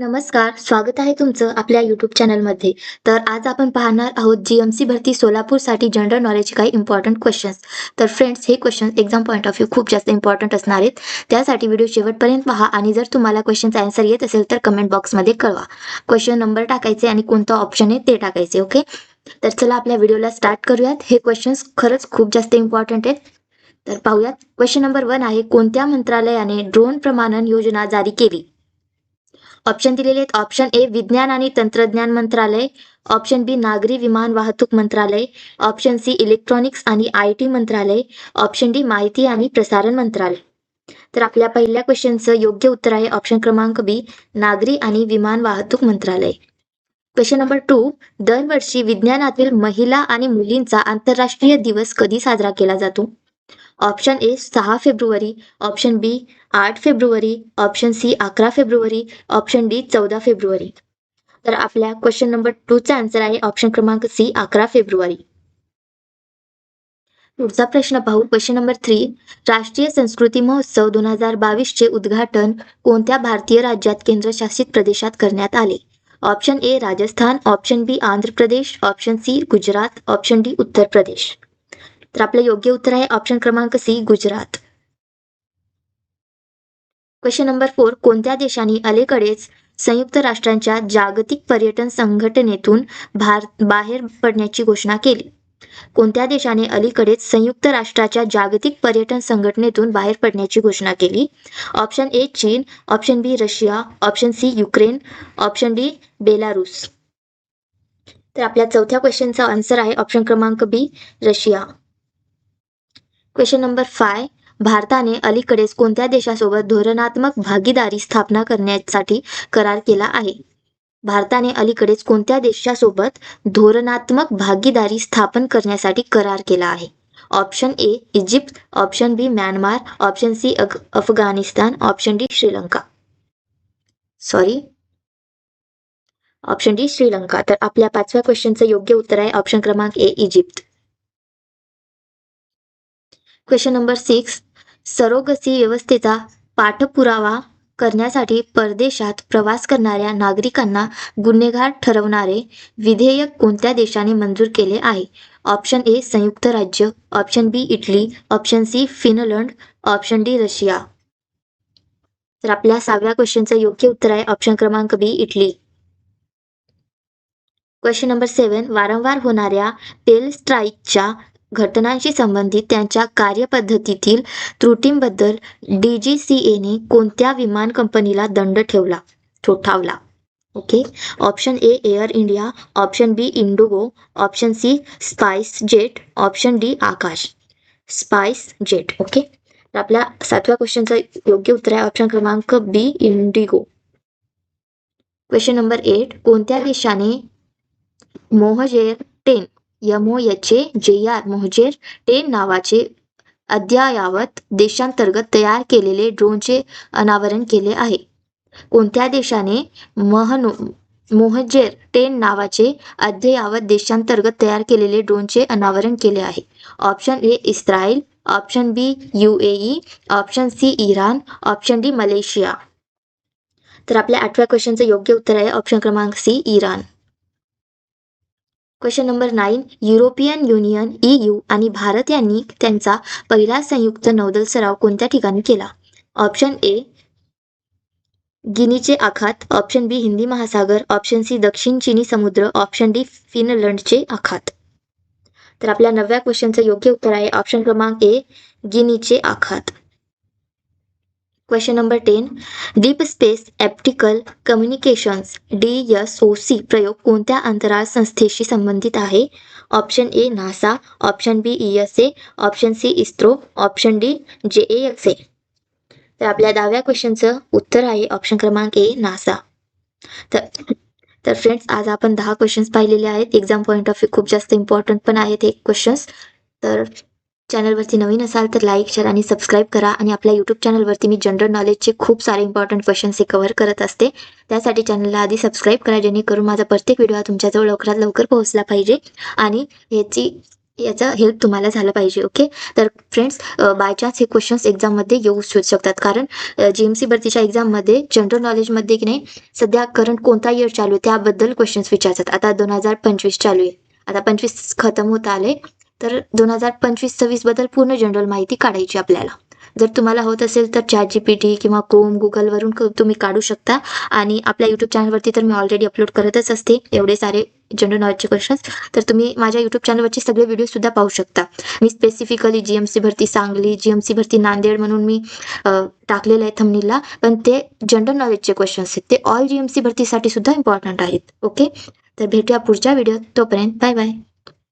नमस्कार स्वागत आहे तुमचं आपल्या यूट्यूब चॅनलमध्ये तर आज आपण पाहणार आहोत जी एम सी भरती सोलापूरसाठी जनरल नॉलेजचे काही इम्पॉर्टंट क्वेश्चन्स तर फ्रेंड्स हे question exam point of view खूप जास्त इम्पॉर्टंट असणार आहेत. त्यासाठी व्हिडिओ शेवटपर्यंत पहा आणि जर तुम्हाला क्वेश्चनचा आन्सर येत असेल तर कमेंट बॉक्समध्ये कळवा. क्वेश्चन नंबर टाकायचे आणि कोणतं ऑप्शन आहे ते टाकायचे ओके तर चला आपल्या व्हिडिओला स्टार्ट करूयात. हे क्वेश्चन्स खरंच खूप जास्त इम्पॉर्टंट आहेत. तर पाहूयात. क्वेश्चन नंबर वन आहे कोणत्या मंत्रालयाने ड्रोन प्रमाणन योजना जारी केली? ऑप्शन दिलेले आहेत. ऑप्शन ए विज्ञान आणि तंत्रज्ञान मंत्रालय. ऑप्शन बी नागरी विमान वाहतूक मंत्रालय. ऑप्शन सी इलेक्ट्रॉनिक्स आणि आय टी मंत्रालय. ऑप्शन डी माहिती आणि प्रसारण मंत्रालय. तर आपल्या पहिल्या क्वेश्चनचं योग्य उत्तर आहे ऑप्शन क्रमांक बी नागरी आणि विमान वाहतूक मंत्रालय. क्वेश्चन नंबर टू दरवर्षी विज्ञानातील महिला आणि मुलींचा आंतरराष्ट्रीय दिवस कधी साजरा केला जातो? ऑप्शन ए सहा फेब्रुवारी. ऑप्शन बी आठ फेब्रुवारी. ऑप्शन सी अकरा फेब्रुवारी. ऑप्शन डी चौदा फेब्रुवारी. तर आपल्या क्वेश्चन नंबर टूचा आन्सर आहे ऑप्शन क्रमांक सी अकरा फेब्रुवारी. पुढचा प्रश्न पाहू. क्वेश्चन नंबर थ्री राष्ट्रीय संस्कृती महोत्सव दोन हजार बावीसचे उद्घाटन कोणत्या भारतीय राज्यात केंद्रशासित प्रदेशात करण्यात आले? Option A Rajasthan. Option B Andhra Pradesh. Option C Gujarat. Option D Uttar Pradesh. तर आपलं योग्य उत्तर आहे ऑप्शन क्रमांक C Gujarat. Question number four कोणत्या देशांनी अलीकडेच संयुक्त राष्ट्रांच्या जागतिक पर्यटन संघटनेतून भारत बाहेर पडण्याची घोषणा केली? कोणत्या देशाने अलीकडेच संयुक्त राष्ट्राच्या जागतिक पर्यटन संघटनेतून बाहेर पडण्याची घोषणा केली? ऑप्शन ए चीन. Option B Russia. Option C Ukraine. Option D Belarus. तर आपल्या चौथ्या क्वेश्चनचा आन्सर आहे ऑप्शन क्रमांक B Russia. Question number five भारताने अलीकडेच कोणत्या देशासोबत धोरणात्मक भागीदारी स्थापना करण्यासाठी करार केला आहे? भारताने अलीकडेच कोणत्या देशासोबत धोरणात्मक भागीदारी स्थापन करण्यासाठी करार केला आहे? Option A Egypt option B Myanmar option C Afghanistan option D Sri Lanka sorry option D Sri Lanka तर आपल्या पाचव्या क्वेश्चनचं योग्य उत्तर आहे. ऑप्शन क्रमांक A Egypt question number six. Surrogacy व्यवस्थेचा पाठपुरावा करण्यासाठी परदेशात प्रवास करणाऱ्या नागरिकांना गुन्हेगार ठरवणारे विधेयक कोणत्या देशाने मंजूर केले आहे? ऑप्शन ए संयुक्त राज्य. Option B Italy. Option C Finland. Option D Russia. तर आपल्या सहाव्या क्वेश्चनचं योग्य उत्तर आहे ऑप्शन क्रमांक B Italy. Question number seven वारंवार होणाऱ्या पेल स्ट्राईकच्या घटनांशी संबंधित त्यांच्या कार्यपद्धतीतील त्रुटींबद्दल डी जी सी एने कोणत्या विमान कंपनीला दंड ठेवला? ठोठावला. Okay. Option A Air India. Option B IndiGo. Option C SpiceJet. Option D Akasa. SpiceJet. Okay. तर आपल्या सातव्या क्वेश्चनचं योग्य उत्तर आहे ऑप्शन क्रमांक B IndiGo. Question number eight कोणत्या देशाने Mohajer ten यमो H J R Mohajer ten नावाचे अद्ययावत देशांतर्गत तयार केलेले ड्रोनचे अनावरण केले आहे. कोणत्या देशाने महनो मोहजेर टेन नावाचे अद्ययावत देशांतर्गत तयार केलेले ड्रोनचे अनावरण केले आहे? Option A Israel option B U A E option C Iran option D Malaysia. तर आपल्या आठव्या क्वेश्चनचं योग्य उत्तर आहे ऑप्शन क्रमांक C Iran. Question number nine European Union U आणि भारत यांनी त्यांचा पहिला संयुक्त नौदल सराव कोणत्या ठिकाणी केला? ऑप्शन ए गिनीचे आखात. ऑप्शन बी हिंदी महासागर. ऑप्शन सी दक्षिण चिनी समुद्र. ऑप्शन डी फिनलंडचे आखात. तर आपल्या नवव्या क्वेश्चनचं योग्य उत्तर आहे. ऑप्शन क्रमांक ए गिनीचे आखात. Question number ten deep space optical communications D S O C प्रयोग कोणत्या अंतराळ संस्थेशी संबंधित आहे? Option A NASA option B E S A option C ISRO option D J A X ए तर आपल्या दहाव्या क्वेश्चनचं उत्तर आहे ऑप्शन क्रमांक ए नासा तर तर फ्रेंड्स आज आपण दहा क्वेश्चन्स पाहिलेले आहेत. एक्झाम पॉईंट ऑफ व्ह्यू खूप जास्त इम्पॉर्टंट पण आहेत हे क्वेश्चन्स तर चॅनलवरती नवीन असाल तर लाईक शेअर आणि सबस्क्राईब करा. आणि आपल्या यूट्यूब चॅनलवरती मी जनरल नॉलेजचे खूप सारे इम्पॉर्टंट क्वेश्चन्स हे कव्हर करत असते. त्यासाठी चॅनलला आधी सबस्क्राईब करा जेणेकरून माझा प्रत्येक व्हिडिओ हा तुमच्याजवळ लवकरात लवकर पोहोचला पाहिजे. आणि ह्याची याचा हेल्प तुम्हाला झाला पाहिजे ओके तर फ्रेंड्स बाय चान्स हे क्वेश्चन्स एक्झाममध्ये येऊ शकतात. कारण जी एम सी भरतीच्या एक्झाममध्ये जनरल नॉलेजमध्ये की नाही सध्या करंट कोणता इयर चालू आहे त्याबद्दल क्वेश्चन्स विचारतात. आता दोन हजार पंचवीस चालू आहे. आता पंचवीस खतम होत आले तर दोन हजार पंचवीस सव्वीसबद्दल पूर्ण जनरल माहिती काढायची आपल्याला. जर तुम्हाला होत असेल तर चॅट जी पी टी किंवा कोम गुगलवरून क- तुम्ही काढू शकता. आणि आपल्या यूट्यूब चॅनलवरती तर मी ऑलरेडी अपलोड करतच असते. एवढे सारे जनरल नॉलेजचे क्वेश्चन्स तर तुम्ही माझ्या यूट्यूब चॅनलवरचे सगळे व्हिडिओ सुद्धा पाहू शकता. मी स्पेसिफिकली जी एम सी भरती सांगली जी एम सी भरती नांदेड म्हणून मी टाकलेले टाकलेलं आहे थमनीला पण ते जनरल नॉलेजचे क्वेश्चन्स आहेत. ते ऑल जी एम सी भरतीसाठी सुद्धा इम्पॉर्टंट आहेत. ओके तर भेटूया पुढच्या व्हिडिओत तोपर्यंत. Bye bye